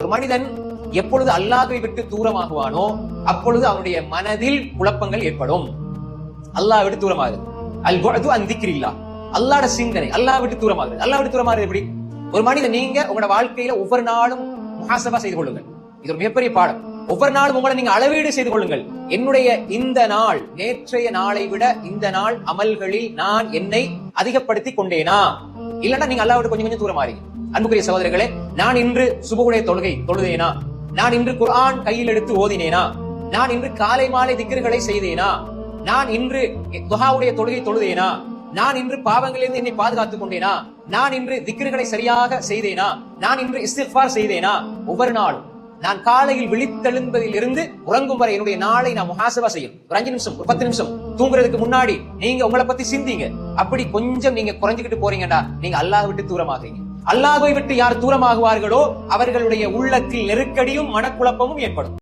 ஒரு மனிதன் எப்பொழுது அல்லாஹ்வை விட்டு தூரமாகுவானோ அப்பொழுது அவனுடைய மனதில் குழப்பங்கள் ஏற்படும். அல்லாஹ் விட்டு தூரமாகுது அல் புஅது அன் அல்லாட சிந்தனை அல்லாஹ் விட்டு தூரமாகுது அல்லாஹ் விட்டு தூரமாகுது எப்படி? ஒரு மனிதன் நீங்க உங்களோட வாழ்க்கையில ஒவ்வொரு நாளும் முகாசபா செய்து கொள்ளுங்கள். இது ஒரு மிகப்பெரிய பாடம். ஒவ்வொரு நாளும் உங்களை நீங்க அளவீடு செய்து கொள்ளுங்கள். என்னுடைய இந்த நாள் நேற்றைய நாளை விட இந்த நாள் அமல்களில் நான் என்னை அதிகப்படுத்திக் கொண்டேனா? இல்லன்னா நீங்க அல்லாவிட்டு கொஞ்சம் கொஞ்சம் தூரம் மாறீங்க அன்புக்குரிய சகோதரர்களே நான் இன்று சுபகுடைய தொழுகை தொழுதேனா? நான் இன்று குர்ஆன் கையில் எடுத்து ஓதினேனா? நான் இன்று காலை மாலை திக்கர்களை செய்தேனா? நான் இன்று துஹாவுடைய தொழுகை தொழுதேனா? நான் இன்று பாவங்களிலிருந்து என்னை பாதுகாத்துக் கொண்டேனா? நான் இன்று திக்கர்களை சரியாக செய்தேனா? நான் இன்று இஸ்திஃபார் செய்தேனா? ஒவ்வொரு நாளும். நான் காலையில் விழித்தெழுந்ததில் இருந்து உறங்கும் வரை என்னுடைய நாளை நான் முகாசவா செய்யும். ஒரு அஞ்சு நிமிஷம் ஒரு பத்து நிமிஷம். தூங்குறதுக்கு முன்னாடி நீங்க உங்களை பத்தி சிந்திங்க. அப்படி கொஞ்சம் நீங்க குறைஞ்சுக்கிட்டு போறீங்கடா. நீங்க அல்லாஹ் விட்டு தூரமாகறீங்க. அல்லாஹை விட்டு யார் தூரமாகுவார்களோ அவர்களுடைய உள்ளத்தில் நெருக்கடியும் மனக்குழப்பமும் ஏற்படும்.